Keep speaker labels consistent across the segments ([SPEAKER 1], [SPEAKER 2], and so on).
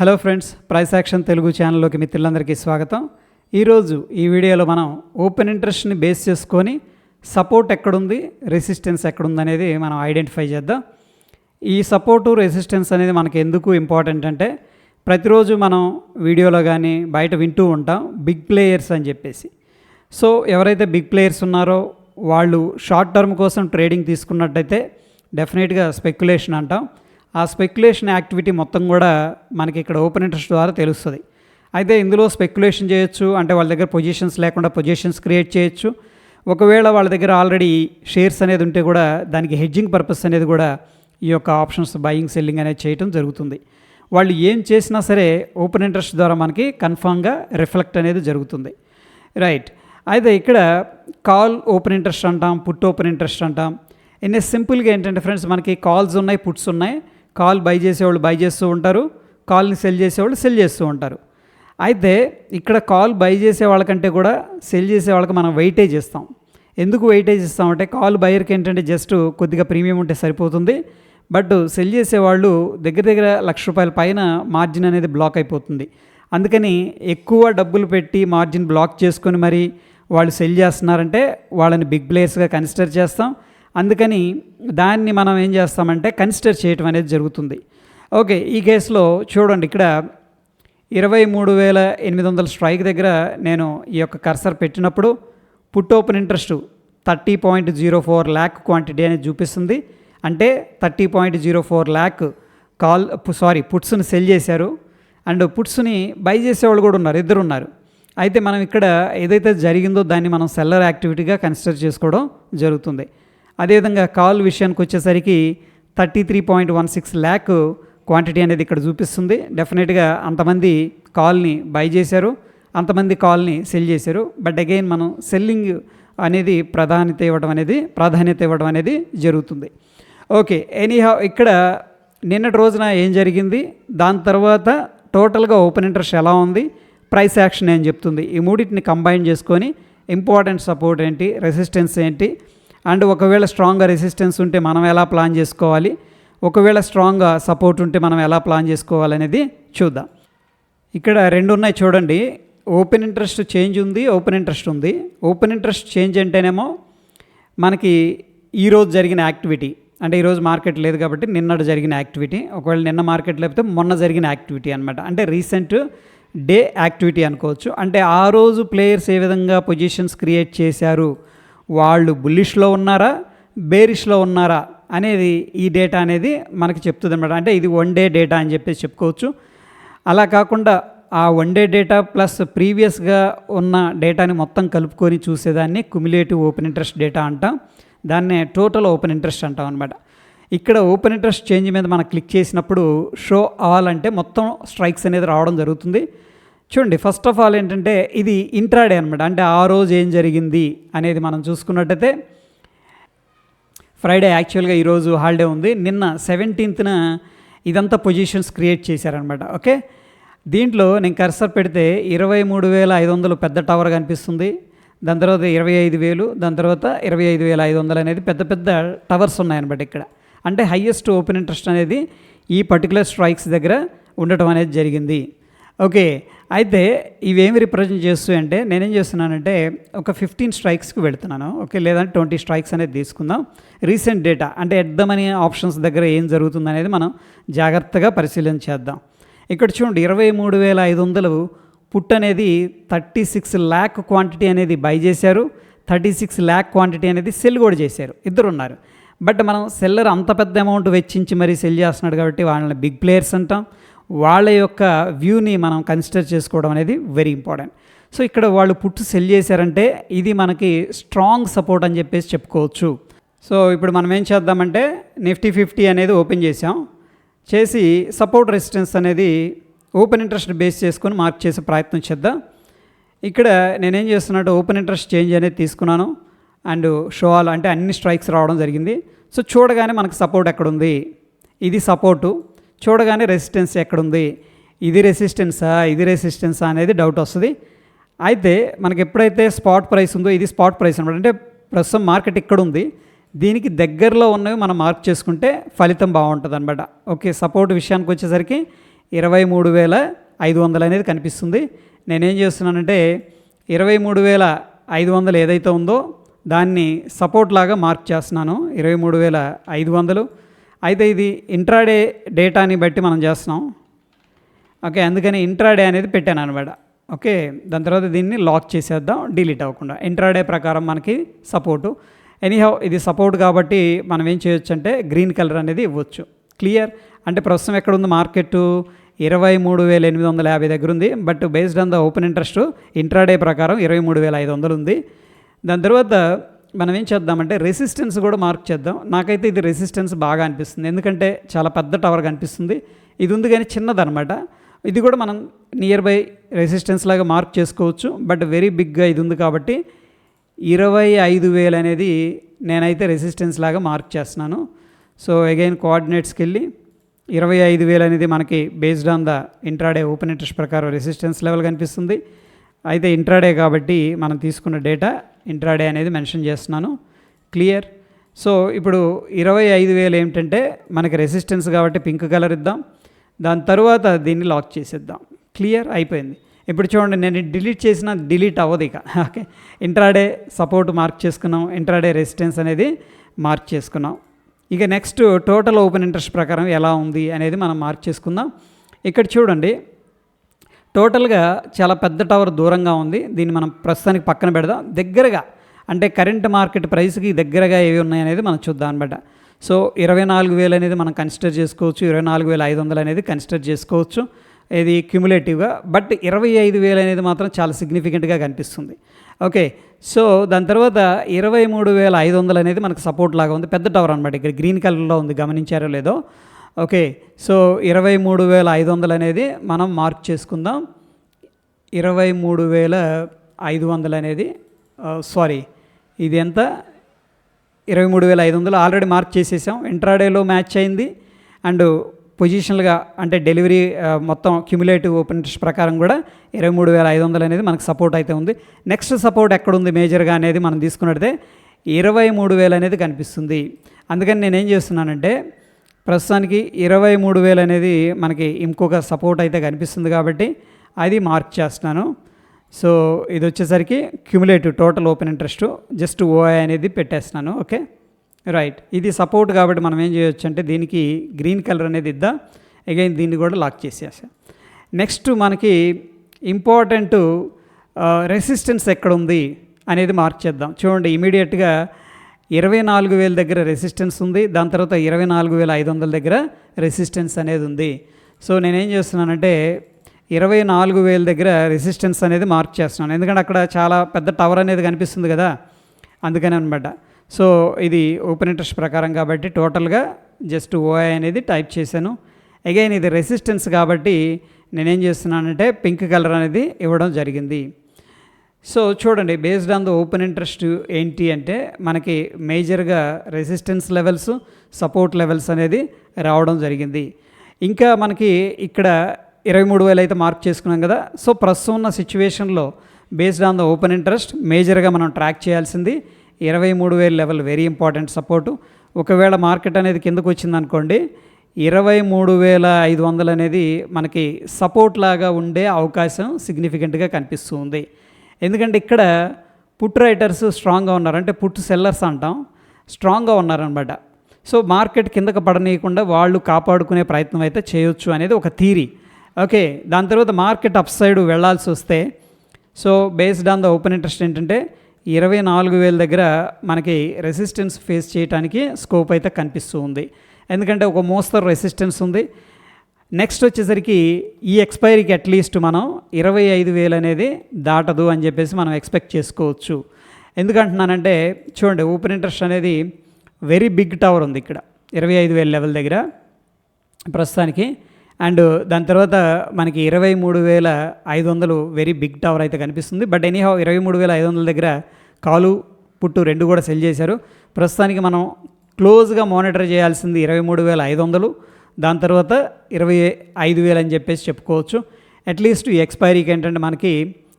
[SPEAKER 1] Hello friends price action Telugu ఛానల్లోకి మిత్రులందరికీ స్వాగతం. ఈరోజు ఈ వీడియోలో మనం ఓపెన్ ఇంట్రెస్ట్ని బేస్ చేసుకొని సపోర్ట్ ఎక్కడుంది రెసిస్టెన్స్ ఎక్కడుంది అనేది మనం ఐడెంటిఫై చేద్దాం. ఈ సపోర్టు రెసిస్టెన్స్ అనేది మనకి ఎందుకు ఇంపార్టెంట్ అంటే ప్రతిరోజు మనం వీడియోలో కానీ బయట వింటూ ఉంటాం బిగ్ ప్లేయర్స్ అని చెప్పేసి. సో ఎవరైతే బిగ్ ప్లేయర్స్ ఉన్నారో వాళ్ళు షార్ట్ టర్మ్ కోసం ట్రేడింగ్ తీసుకున్నట్టయితే డెఫినెట్గా స్పెక్యులేషన్ అంటాం. ఆ స్పెక్యులేషన్ యాక్టివిటీ మొత్తం కూడా మనకి ఇక్కడ ఓపెన్ ఇంట్రెస్ట్ ద్వారా తెలుస్తుంది. అయితే ఇందులో స్పెక్యులేషన్ చేయొచ్చు అంటే వాళ్ళ దగ్గర పొజిషన్స్ లేకుండా పొజిషన్స్ క్రియేట్ చేయొచ్చు. ఒకవేళ వాళ్ళ దగ్గర ఆల్రెడీ షేర్స్ అనేది ఉంటే కూడా దానికి హెడ్జింగ్ పర్పస్ అనేది కూడా ఈ యొక్క ఆప్షన్స్ బయింగ్ సెల్లింగ్ అనేది చేయటం జరుగుతుంది. వాళ్ళు ఏం చేసినా సరే ఓపెన్ ఇంట్రెస్ట్ ద్వారా మనకి కన్ఫామ్గా రిఫ్లెక్ట్ అనేది జరుగుతుంది. రైట్ అయితే ఇక్కడ కాల్ ఓపెన్ ఇంట్రెస్ట్ అంటాం పుట్ ఓపెన్ ఇంట్రెస్ట్ అంటాం. ఇన్ని సింపుల్గా ఏంటంటే ఫ్రెండ్స్ మనకి కాల్స్ ఉన్నాయి పుట్స్ ఉన్నాయి. కాల్ బై చేసేవాళ్ళు బై చేస్తూ ఉంటారు కాల్ని సెల్ చేసేవాళ్ళు సెల్ చేస్తూ ఉంటారు. అయితే ఇక్కడ కాల్ బై చేసే వాళ్ళకంటే కూడా సెల్ చేసే వాళ్ళకి మనం వెయిటేజ్ ఇస్తాం. ఎందుకు వెయిటేజ్ ఇస్తామంటే కాల్ బయర్కి ఏంటంటే జస్ట్ కొద్దిగా ప్రీమియం ఉంటే సరిపోతుంది బట్ సెల్ చేసేవాళ్ళు దగ్గర దగ్గర లక్ష రూపాయల పైన మార్జిన్ అనేది బ్లాక్ అయిపోతుంది. అందుకని ఎక్కువ డబ్బులు పెట్టి మార్జిన్ బ్లాక్ చేసుకొని మరి వాళ్ళు సెల్ చేస్తున్నారంటే వాళ్ళని బిగ్ ప్లేయర్స్గా కన్సిడర్ చేస్తాం. అందుకని దాన్ని మనం ఏం చేస్తామంటే కన్సిడర్ చేయటం అనేది జరుగుతుంది. ఓకే ఈ కేసులో చూడండి ఇక్కడ ఇరవై మూడు వేల ఎనిమిది వందల స్ట్రైక్ దగ్గర నేను ఈ యొక్క కర్సర్ పెట్టినప్పుడు put open interest thirty point zero four lakh quantity అనేది చూపిస్తుంది. అంటే thirty point zero four lakh call sorry పుట్స్ని sell చేశారు. అండ్ పుట్స్ని బై చేసేవాళ్ళు కూడా ఉన్నారు ఇద్దరు ఉన్నారు. అయితే మనం ఇక్కడ ఏదైతే జరిగిందో దాన్ని మనం సెల్లర్ యాక్టివిటీగా కన్సిడర్ చేసుకోవడం జరుగుతుంది. అదేవిధంగా కాల్ విషయానికి వచ్చేసరికి thirty three point one six lakh quantity అనేది ఇక్కడ చూపిస్తుంది. డెఫినెట్గా అంతమంది కాల్ని బై చేశారు అంతమంది కాల్ని సెల్ చేశారు. బట్ అగైన్ మనం సెల్లింగ్ అనేది ప్రాధాన్యత ఇవ్వడం అనేది ప్రాధాన్యత ఇవ్వడం అనేది జరుగుతుంది. ఓకే ఎనీహా ఇక్కడ నిన్నటి రోజున ఏం జరిగింది? దాని తర్వాత టోటల్గా ఓపెన్ ఇంట్రెస్ట్ ఎలా ఉంది? ప్రైస్ యాక్షన్ ఏం చెప్తుంది? ఈ మూడింటిని కంబైన్ చేసుకొని ఇంపార్టెంట్ సపోర్ట్ ఏంటి? రెసిస్టెన్స్ ఏంటి? అండ్ ఒకవేళ స్ట్రాంగ్గా రెసిస్టెన్స్ ఉంటే మనం ఎలా ప్లాన్ చేసుకోవాలి? ఒకవేళ స్ట్రాంగ్గా సపోర్ట్ ఉంటే మనం ఎలా ప్లాన్ చేసుకోవాలనేది చూద్దాం. ఇక్కడ రెండు ఉన్నాయి చూడండి. ఓపెన్ ఇంట్రెస్ట్ చేంజ్ ఉంది ఓపెన్ ఇంట్రెస్ట్ ఉంది. ఓపెన్ ఇంట్రెస్ట్ చేంజ్ అంటేనేమో మనకి ఈరోజు జరిగిన యాక్టివిటీ. అంటే ఈరోజు మార్కెట్ లేదు కాబట్టి నిన్నటి జరిగిన యాక్టివిటీ. ఒకవేళ నిన్న మార్కెట్ లేకపోతే మొన్న జరిగిన యాక్టివిటీ అనమాట అంటే రీసెంట్ డే యాక్టివిటీ అనుకోవచ్చు. అంటే ఆ రోజు ప్లేయర్స్ ఏ విధంగా పొజిషన్స్ క్రియేట్ చేశారు? వాళ్ళు బుల్లిష్లో ఉన్నారా బేరిష్లో ఉన్నారా అనేది ఈ డేటా అనేది మనకి చెప్తుంది అనమాట అంటే ఇది వన్ డే డేటా అని చెప్పేసి చెప్పుకోవచ్చు. అలా కాకుండా ఆ వన్ డే డేటా ప్లస్ ప్రీవియస్గా ఉన్న డేటాని మొత్తం కలుపుకొని చూసేదాన్ని కుమిలేటివ్ ఓపెన్ ఇంట్రెస్ట్ డేటా అంటాం. దాన్నే టోటల్ ఓపెన్ ఇంట్రెస్ట్ అంటాం అనమాట ఇక్కడ ఓపెన్ ఇంట్రెస్ట్ చేంజ్ మీద మనం క్లిక్ చేసినప్పుడు షో ఆల్ అంటే మొత్తం స్ట్రైక్స్ అనేది రావడం జరుగుతుంది. చూడండి ఫస్ట్ ఆఫ్ ఆల్ ఏంటంటే ఇది ఇంట్రాడే అనమాట అంటే ఆ రోజు ఏం జరిగింది అనేది మనం చూసుకున్నట్టయితే ఫ్రైడే యాక్చువల్గా ఈరోజు హాలిడే ఉంది. నిన్న సెవెంటీన్త్న ఇదంతా పొజిషన్స్ క్రియేట్ చేశారనమాట ఓకే దీంట్లో నేను కర్సర్ పెడితే ఇరవై మూడు వేల ఐదు వందలు పెద్ద టవర్ కనిపిస్తుంది. దాని తర్వాత ఇరవై ఐదు వేలు దాని తర్వాత ఇరవై ఐదు వేల ఐదు వందలు అనేది పెద్ద పెద్ద టవర్స్ ఉన్నాయన్నమాట ఇక్కడ. అంటే హయ్యెస్ట్ ఓపెన్ ఇంట్రెస్ట్ అనేది ఈ పర్టికులర్ స్ట్రైక్స్ దగ్గర ఉండటం అనేది జరిగింది. ఓకే అయితే ఇవేమి రిప్రజెంట్ చేస్తూ అంటే నేనేం చేస్తున్నానంటే ఒక ఫిఫ్టీన్ స్ట్రైక్స్కి వెళుతున్నాను. ఓకే లేదంటే ట్వంటీ స్ట్రైక్స్ అనేది తీసుకుందాం. రీసెంట్ డేటా అంటే ఎడ్దమని ఆప్షన్స్ దగ్గర ఏం జరుగుతుంది అనేది మనం జాగ్రత్తగా పరిశీలన చేద్దాం. ఇక్కడ చూడండి ఇరవై మూడు వేల ఐదు వందలు పుట్ అనేది థర్టీ సిక్స్ ల్యాక్ క్వాంటిటీ అనేది బై చేశారు. థర్టీ సిక్స్ ల్యాక్ క్వాంటిటీ అనేది సెల్ కూడా చేశారు. ఇద్దరు ఉన్నారు బట్ మనం సెల్లర్ అంత పెద్ద అమౌంట్ వెచ్చించి మరీ సెల్ చేస్తున్నాడు కాబట్టి వాళ్ళని బిగ్ ప్లేయర్స్ అంటాం. వాళ్ళ యొక్క వ్యూని మనం కన్సిడర్ చేసుకోవడం అనేది వెరీ ఇంపార్టెంట్. సో ఇక్కడ వాళ్ళు పుట్టు సెల్ చేశారంటే ఇది మనకి స్ట్రాంగ్ సపోర్ట్ అని చెప్పేసి చెప్పుకోవచ్చు. సో ఇప్పుడు మనం ఏం చేద్దామంటే నిఫ్టీ ఫిఫ్టీ అనేది ఓపెన్ చేసాం చేసి సపోర్ట్ రెసిస్టెన్స్ అనేది ఓపెన్ ఇంట్రెస్ట్ బేస్ చేసుకొని మార్క్ చేసే ప్రయత్నం చేద్దాం. ఇక్కడ నేనేం చేస్తున్నట్టు ఓపెన్ ఇంట్రెస్ట్ చేంజ్ అనేది తీసుకున్నాను. అండ్ షోఆల్ అంటే అన్ని స్ట్రైక్స్ రావడం జరిగింది. సో చూడగానే మనకు సపోర్ట్ ఎక్కడుంది? ఇది సపోర్టు. చూడగానే రెసిస్టెన్స్ ఎక్కడుంది? ఇది రెసిస్టెన్సా ఇది రెసిస్టెన్సా అనేది డౌట్ వస్తుంది. అయితే మనకి ఎప్పుడైతే స్పాట్ ప్రైస్ ఉందో ఇది స్పాట్ ప్రైస్ అనమాట అంటే ప్రస్తుతం మార్కెట్ ఇక్కడ ఉంది దీనికి దగ్గరలో ఉన్నవి మనం మార్క్ చేసుకుంటే ఫలితం బాగుంటుంది అనమాట ఓకే సపోర్ట్ విషయానికి వచ్చేసరికి ఇరవై మూడు వేల ఐదు వందలు అనేది కనిపిస్తుంది. నేనేం చేస్తున్నానంటే ఇరవై మూడు వేల ఐదు వందలు ఏదైతే ఉందో దాన్ని సపోర్ట్ లాగా మార్క్ చేస్తున్నాను. ఇరవై మూడు వేల ఐదు వందలు. అయితే ఇది ఇంట్రాడే డేటాని బట్టి మనం చేస్తున్నాం. ఓకే అందుకని ఇంట్రాడే అనేది పెట్టాను అనమాట. ఓకే దాని తర్వాత దీన్ని లాక్ చేసేద్దాం డిలీట్ అవ్వకుండా. ఇంట్రాడే ప్రకారం మనకి సపోర్టు ఎనీహౌ ఇది సపోర్ట్ కాబట్టి మనం ఏం చేయొచ్చు అంటే గ్రీన్ కలర్ అనేది ఇవ్వచ్చు. క్లియర్ అంటే ప్రస్తుతం ఎక్కడ ఉంది మార్కెట్? ఇరవై మూడు వేల ఎనిమిది వందల యాభై దగ్గర ఉంది. But based on the open interest intraday ప్రకారం ఇరవై మూడు వేల ఐదు వందలు ఉంది. దాని తర్వాత మనం ఏం చేద్దామంటే రెసిస్టెన్స్ కూడా మార్క్ చేద్దాం. నాకైతే ఇది రెసిస్టెన్స్ బాగా అనిపిస్తుంది. ఎందుకంటే చాలా పెద్ద టవర్ కనిపిస్తుంది. ఇది ఉంది కానీ చిన్నదనమాట ఇది కూడా మనం నియర్ బై రెసిస్టెన్స్ లాగా మార్క్ చేసుకోవచ్చు. బట్ వెరీ బిగ్గా ఇది ఉంది కాబట్టి ఇరవై ఐదు వేలు అనేది నేనైతే రెసిస్టెన్స్ లాగా మార్క్ చేస్తున్నాను. సో అగైన్ కోఆర్డినేట్స్కి వెళ్ళి ఇరవై ఐదు వేలు అనేది మనకి based on the intraday open interest ప్రకారం రెసిస్టెన్స్ లెవెల్ కనిపిస్తుంది. అయితే ఇంట్రాడే కాబట్టి మనం తీసుకున్న డేటా ఇంట్రాడే అనేది మెన్షన్ చేస్తున్నాను. క్లియర్ సో ఇప్పుడు ఇరవై ఐదు వేలు ఏమిటంటే మనకి రెసిస్టెన్స్ కాబట్టి పింక్ కలర్ ఇద్దాం. దాని తర్వాత దీన్ని లాక్ చేసేద్దాం. క్లియర్ అయిపోయింది. ఇప్పుడు చూడండి నేను డిలీట్ చేసిన డిలీట్ అవ్వదు ఇక. ఓకే ఇంట్రాడే సపోర్ట్ మార్క్ చేసుకున్నాం. ఇంట్రాడే రెసిస్టెన్స్ అనేది మార్క్ చేసుకున్నాం. ఇక నెక్స్ట్ టోటల్ ఓపెన్ ఇంట్రెస్ట్ ప్రకారం ఎలా ఉంది అనేది మనం మార్క్ చేసుకుందాం. ఇక్కడ చూడండి టోటల్గా చాలా పెద్ద టవర్ దూరంగా ఉంది. దీన్ని మనం ప్రస్తుతానికి పక్కన పెడదాం. దగ్గరగా అంటే కరెంట్ మార్కెట్ ప్రైస్కి దగ్గరగా ఏవి ఉన్నాయనేది మనం చూద్దాం అనమాట సో ఇరవై నాలుగు వేలు అనేది మనం కన్సిడర్ చేసుకోవచ్చు. ఇరవై నాలుగు వేల ఐదు వందలు అనేది కన్సిడర్ చేసుకోవచ్చు. ఇది క్యుములేటివ్గా. బట్ ఇరవై ఐదు వేలు అనేది మాత్రం చాలా సిగ్నిఫికెంట్గా కనిపిస్తుంది. ఓకే. సో దాని తర్వాత ఇరవై మూడు వేల ఐదు వందలు అనేది మనకు సపోర్ట్ లాగా ఉంది. పెద్ద టవర్ అనమాట ఇక్కడ గ్రీన్ కలర్లో ఉంది. గమనించారో లేదో. ఓకే సో ఇరవై మూడు వేల ఐదు వందలు అనేది మనం మార్క్ చేసుకుందాం. ఇరవై మూడు వేల ఐదు వందలు అనేది సారీ ఇది ఎంత? ఇరవై మూడు వేల ఐదు వందలు ఆల్రెడీ మార్క్ చేసేసాం. ఇంట్రాడేలో మ్యాచ్ అయింది. అండ్ పొజిషనల్గా అంటే డెలివరీ మొత్తం క్యుములేటివ్ ఓపెన్ ప్రకారం కూడా ఇరవై మూడు వేల ఐదు వందలు అనేది మనకు సపోర్ట్ అయితే ఉంది. నెక్స్ట్ సపోర్ట్ ఎక్కడుంది మేజర్గా అనేది మనం తీసుకున్నట్టే ఇరవై మూడు వేలు అనేది కనిపిస్తుంది. అందుకని నేనేం చేస్తున్నానంటే ప్రస్తుతానికి ఇరవై మూడు వేలు అనేది మనకి ఇంకొక సపోర్ట్ అయితే కనిపిస్తుంది కాబట్టి అది మార్క్ చేస్తున్నాను. సో ఇది వచ్చేసరికి cumulative total open interest just OI అనేది పెట్టేస్తున్నాను ఓకే రైట్ ఇది సపోర్ట్ కాబట్టి మనం ఏం చేయొచ్చు అంటే దీనికి గ్రీన్ కలర్ అనేది ఇద్దాం అగైన్ దీన్ని కూడా లాక్ చేసేసా. నెక్స్ట్ మనకి ఇంపార్టెంట్ రెసిస్టెన్స్ uh, ఎక్కడ ఉంది అనేది మార్క్ చేద్దాం. చూడండి ఇమీడియట్గా ఇరవై నాలుగు వేల దగ్గర రెసిస్టెన్స్ ఉంది. దాని తర్వాత ఇరవై నాలుగు వేల ఐదు వందల దగ్గర రెసిస్టెన్స్ అనేది ఉంది. సో నేనేం చేస్తున్నానంటే ఇరవై నాలుగు వేల దగ్గర రెసిస్టెన్స్ అనేది మార్క్ చేస్తున్నాను. ఎందుకంటే అక్కడ చాలా పెద్ద టవర్ అనేది కనిపిస్తుంది కదా? అందుకని అనమాట సో ఇది ఓపెన్ ఇంట్రెస్ట్ ప్రకారం కాబట్టి టోటల్గా జస్ట్ ఓఐ అనేది టైప్ చేశాను. అగైన్ ఇది రెసిస్టెన్స్ కాబట్టి నేనేం చేస్తున్నానంటే పింక్ కలర్ అనేది ఇవ్వడం జరిగింది. సో చూడండి based on the open interest ఏంటి అంటే మనకి మేజర్గా రెసిస్టెన్స్ లెవెల్స్ సపోర్ట్ లెవెల్స్ అనేది రావడం జరిగింది. ఇంకా మనకి ఇక్కడ ఇరవై మూడు వేలు అయితే మార్క్ చేసుకున్నాం కదా. సో ప్రస్తుతం ఉన్న సిచ్యువేషన్లో based on the open interest మేజర్గా మనం ట్రాక్ చేయాల్సింది ఇరవై మూడు వేల లెవెల్ వెరీ ఇంపార్టెంట్ సపోర్టు ఒకవేళ మార్కెట్ అనేది కిందకు వచ్చిందనుకోండి ఇరవై మూడు వేల ఐదు వందలు అనేది మనకి సపోర్ట్ లాగా ఉండే అవకాశం సిగ్నిఫికెంట్గా కనిపిస్తూ ఉంది ఎందుకంటే ఇక్కడ పుట్ రైటర్స్ స్ట్రాంగ్గా ఉన్నారు. అంటే పుట్ సెల్లర్స్ అంటాం. స్ట్రాంగ్గా ఉన్నారనమాట. సో మార్కెట్ కిందకు పడనీయకుండా వాళ్ళు కాపాడుకునే ప్రయత్నం అయితే చేయొచ్చు అనేది ఒక థీరీ. ఓకే దాని తర్వాత మార్కెట్ అప్ సైడ్ వెళ్ళాల్సి వస్తే so based on the open interest ఏంటంటే ఇరవై నాలుగు వేల దగ్గర మనకి రెసిస్టెన్స్ ఫేస్ చేయడానికి స్కోప్ అయితే కనిపిస్తూ ఉంది. ఎందుకంటే ఒక మోస్తరు రెసిస్టెన్స్ ఉంది. నెక్స్ట్ వచ్చేసరికి ఈ ఎక్స్పైరీకి అట్లీస్ట్ మనం ఇరవై ఐదు వేలు అనేది దాటదు అని చెప్పేసి మనం ఎక్స్పెక్ట్ చేసుకోవచ్చు. ఎందుకంటున్నానంటే చూడండి ఓపెన్ ఇంట్రెస్ట్ అనేది వెరీ బిగ్ టవర్ ఉంది ఇక్కడ. ఇరవై ఐదు వేల లెవెల్ దగ్గర ప్రస్తుతానికి. అండ్ దాని తర్వాత మనకి ఇరవై మూడు వేల ఐదు వందలు వెరీ బిగ్ టవర్ అయితే కనిపిస్తుంది. బట్ ఎనీహౌ ఇరవై మూడు వేల ఐదు వందల దగ్గర కాలు పుట్టు రెండు కూడా సెల్ చేశారు. ప్రస్తుతానికి మనం క్లోజ్గా మానిటర్ చేయాల్సింది ఇరవై మూడు వేల ఐదు వందలు. దాని తర్వాత ఇరవై ఐదు వేలు అని చెప్పేసి చెప్పుకోవచ్చు. అట్లీస్ట్ ఈ ఎక్స్పైరీకి ఏంటంటే మనకి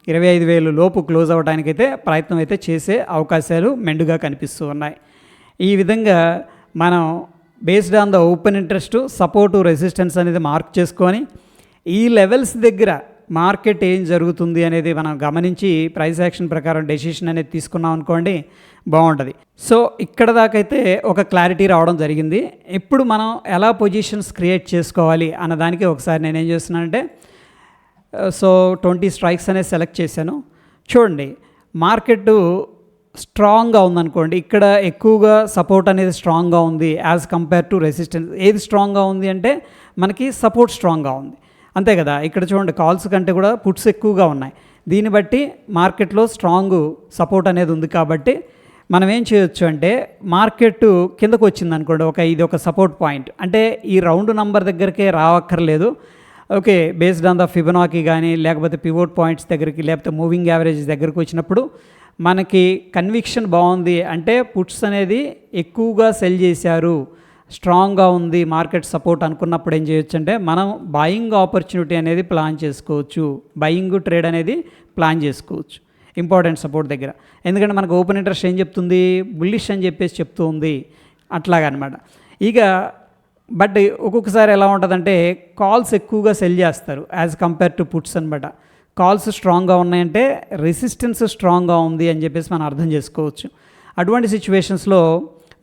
[SPEAKER 1] ఇరవై ఐదు వేలు లోపు క్లోజ్ అవ్వడానికైతే ప్రయత్నం అయితే చేసే అవకాశాలు మెండుగా కనిపిస్తూ ఉన్నాయి. ఈ విధంగా మనం based on the open interest support resistance అనేది మార్క్ చేసుకొని ఈ లెవెల్స్ దగ్గర మార్కెట్ ఏం జరుగుతుంది అనేది మనం గమనించి ప్రైస్ యాక్షన్ ప్రకారం డెసిషన్ అనేది తీసుకున్నాం అనుకోండి బాగుంటుంది. సో ఇక్కడ దాకైతే ఒక క్లారిటీ రావడం జరిగింది. ఇప్పుడు మనం ఎలా పొజిషన్స్ క్రియేట్ చేసుకోవాలి అన్నదానికి ఒకసారి నేనేం చేస్తున్నానంటే సో ట్వంటీ స్ట్రైక్స్ అనేది సెలెక్ట్ చేశాను. చూడండి మార్కెట్ స్ట్రాంగ్గా ఉందనుకోండి ఇక్కడ ఎక్కువగా సపోర్ట్ అనేది స్ట్రాంగ్గా ఉంది యాజ్ కంపేర్ టు రెసిస్టెన్స్. ఏది స్ట్రాంగ్గా ఉంది అంటే మనకి సపోర్ట్ స్ట్రాంగ్గా ఉంది. అంతే కదా. ఇక్కడ చూడండి కాల్స్ కంటే కూడా పుట్స్ ఎక్కువగా ఉన్నాయి. దీన్ని బట్టి మార్కెట్లో స్ట్రాంగ్ సపోర్ట్ అనేది ఉంది కాబట్టి మనం ఏం చేయొచ్చు అంటే మార్కెట్ కిందకు వచ్చింది అనుకోండి ఒక ఇది ఒక సపోర్ట్ పాయింట్ అంటే ఈ రౌండ్ నంబర్ దగ్గరికే రావక్కర్లేదు. Okay based on the Fibonacci కానీ లేకపోతే పివోట్ పాయింట్స్ దగ్గరికి లేకపోతే మూవింగ్ యావరేజ్ దగ్గరికి వచ్చినప్పుడు మనకి కన్విక్షన్ బాగుంది అంటే పుట్స్ అనేది ఎక్కువగా సెల్ చేశారు. స్ట్రాంగ్గా ఉంది మార్కెట్ సపోర్ట్ అనుకున్నప్పుడు ఏం చేయొచ్చు అంటే మనం బయింగ్ ఆపర్చునిటీ అనేది ప్లాన్ చేసుకోవచ్చు. బయింగ్ ట్రేడ్ అనేది ప్లాన్ చేసుకోవచ్చు. ఇంపార్టెంట్ సపోర్ట్ దగ్గర. ఎందుకంటే మనకు ఓపెన్ ఇంట్రెస్ట్ ఏం చెప్తుంది? బుల్లిష్ అని చెప్పేసి చెప్తూ ఉంది. అట్లాగనమాట. ఇక బట్ ఒక్కొక్కసారి ఎలా ఉంటుందంటే కాల్స్ ఎక్కువగా సెల్ చేస్తారు యాజ్ కంపేర్ టు పుట్స్ అనమాట కాల్స్ స్ట్రాంగ్గా ఉన్నాయంటే రెసిస్టెన్స్ స్ట్రాంగ్గా ఉంది అని చెప్పేసి మనం అర్థం చేసుకోవచ్చు. అటువంటి సిచ్యువేషన్స్లో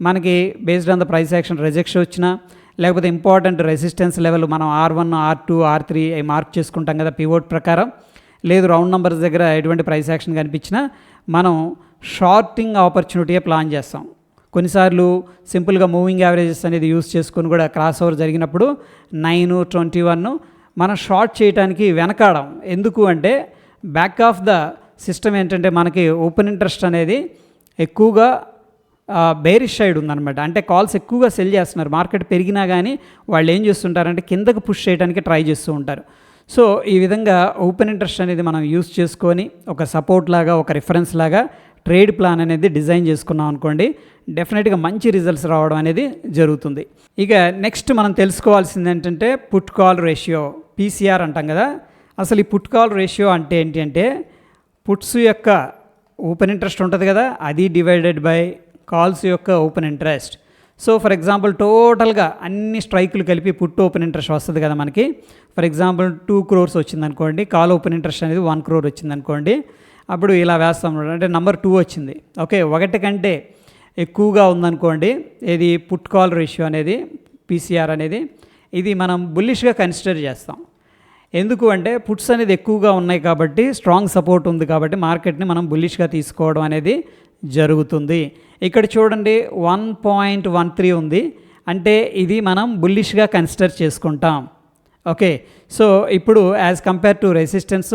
[SPEAKER 1] మనకి based on the price action rejection వచ్చినా లేకపోతే ఇంపార్టెంట్ రెసిస్టెన్స్ లెవెల్ మనం R one R two R three అవి మార్క్ చేసుకుంటాం కదా పివోట్ ప్రకారం. లేదు రౌండ్ నెంబర్స్ దగ్గర ఎటువంటి ప్రైస్ యాక్షన్ కనిపించినా మనం షార్టింగ్ ఆపర్చునిటీయే ప్లాన్ చేస్తాం. కొన్నిసార్లు సింపుల్గా మూవింగ్ యావరేజెస్ అనేది యూస్ చేసుకొని కూడా క్రాస్ ఓవర్ జరిగినప్పుడు నైన్ ట్వంటీ వన్ మనం షార్ట్ చేయడానికి వెనకాడం. ఎందుకు అంటే బ్యాక్ ఆఫ్ ద సిస్టమ్ ఏంటంటే మనకి ఓపెన్ ఇంట్రెస్ట్ అనేది ఎక్కువగా బేరిష్ సైడ్ ఉందన్నమాట. అంటే కాల్స్ ఎక్కువగా సెల్ చేస్తున్నారు. మార్కెట్ పెరిగినా కానీ వాళ్ళు ఏం చేస్తుంటారంటే కిందకు పుష్ చేయడానికి ట్రై చేస్తూ ఉంటారు. సో ఈ విధంగా ఓపెన్ ఇంట్రెస్ట్ అనేది మనం యూస్ చేసుకొని ఒక సపోర్ట్ లాగా ఒక రిఫరెన్స్ లాగా ట్రేడ్ ప్లాన్ అనేది డిజైన్ చేసుకున్నాం అనుకోండి డెఫినెట్గా మంచి రిజల్ట్స్ రావడం అనేది జరుగుతుంది. ఇక నెక్స్ట్ మనం తెలుసుకోవాల్సింది ఏంటంటే పుట్ కాల్ రేషియో పీసీఆర్ అంటాం కదా. అసలు ఈ పుట్ కాల్ రేషియో అంటే ఏంటి అంటే పుట్స్ యొక్క ఓపెన్ ఇంట్రెస్ట్ ఉంటుంది కదా అది డివైడెడ్ బై కాల్స్ యొక్క open interest. So for example టోటల్గా అన్ని స్ట్రైకులు కలిపి పుట్ ఓపెన్ ఇంట్రెస్ట్ వస్తుంది కదా మనకి. ఫర్ ఎగ్జాంపుల్ టూ క్రోర్స్ వచ్చిందనుకోండి కాల్ ఓపెన్ ఇంట్రెస్ట్ అనేది వన్ క్రోర్ వచ్చిందనుకోండి అప్పుడు ఇలా వేస్తాం అంటే నెంబర్ టూ వచ్చింది. ఓకే ఒకటి కంటే ఎక్కువగా ఉందనుకోండి ఇది పుట్ కాల్ రేషియో అనేది పీసీఆర్ అనేది ఇది మనం బుల్లిష్గా కన్సిడర్ చేస్తాం. ఎందుకు అంటే పుట్స్ అనేది ఎక్కువగా ఉన్నాయి కాబట్టి స్ట్రాంగ్ సపోర్ట్ ఉంది కాబట్టి మార్కెట్ని మనం బుల్లిష్గా తీసుకోవడం అనేది జరుగుతుంది. ఇక్కడ చూడండి వన్ పాయింట్ వన్ త్రీ ఉంది. అంటే ఇది మనం బుల్లిష్గా కన్సిడర్ చేసుకుంటాం. ఓకే సో ఇప్పుడు as compare to resistance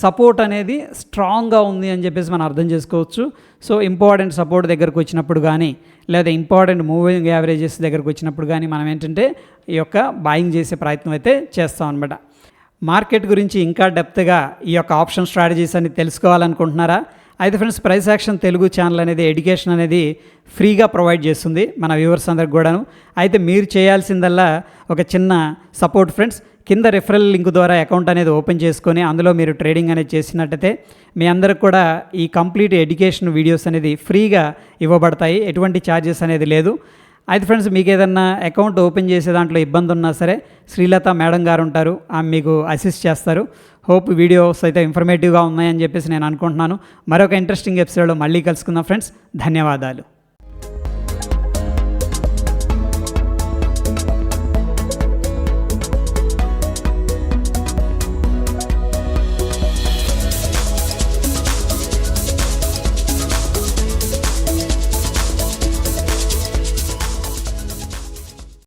[SPEAKER 1] support అనేది స్ట్రాంగ్గా ఉంది అని చెప్పేసి మనం అర్థం చేసుకోవచ్చు. సో ఇంపార్టెంట్ సపోర్ట్ దగ్గరకు వచ్చినప్పుడు కానీ లేదా ఇంపార్టెంట్ మూవింగ్ యావరేజెస్ దగ్గరకు వచ్చినప్పుడు కానీ మనం ఏంటంటే ఈ యొక్క బాయింగ్ చేసే ప్రయత్నం అయితే చేస్తాం అనమాట మార్కెట్ గురించి ఇంకా డెప్త్గా ఈ యొక్క ఆప్షన్ స్ట్రాటజీస్ అని తెలుసుకోవాలనుకుంటున్నారా? అయితే friends price action Telugu channel అనేది ఎడ్యుకేషన్ అనేది ఫ్రీగా ప్రొవైడ్ చేస్తుంది మన వ్యూవర్స్ అందరికి కూడాను. అయితే మీరు చేయాల్సిందల్లా ఒక చిన్న సపోర్ట్ ఫ్రెండ్స్ కింద రెఫరల్ లింక్ ద్వారా అకౌంట్ అనేది ఓపెన్ చేసుకొని అందులో మీరు ట్రేడింగ్ అనేది చేసినట్టయితే మీ అందరికి కూడా ఈ కంప్లీట్ ఎడ్యుకేషన్ వీడియోస్ అనేది ఫ్రీగా ఇవ్వబడతాయి. ఎటువంటి ఛార్జెస్ అనేది లేదు. అయితే ఫ్రెండ్స్ మీకు ఏదన్నా అకౌంట్ ఓపెన్ చేసే దాంట్లో ఇబ్బంది ఉన్నా సరే శ్రీలత మేడం గారు ఉంటారు. ఆమె మీకు అసిస్ట్ చేస్తారు. హోప్ వీడియోస్ అయితే ఇన్ఫర్మేటివ్గా ఉన్నాయని చెప్పేసి నేను అనుకుంటున్నాను. మరొక ఇంట్రెస్టింగ్ ఎపిసోడ్లో మళ్ళీ కలుసుకుందాం ఫ్రెండ్స్. ధన్యవాదాలు.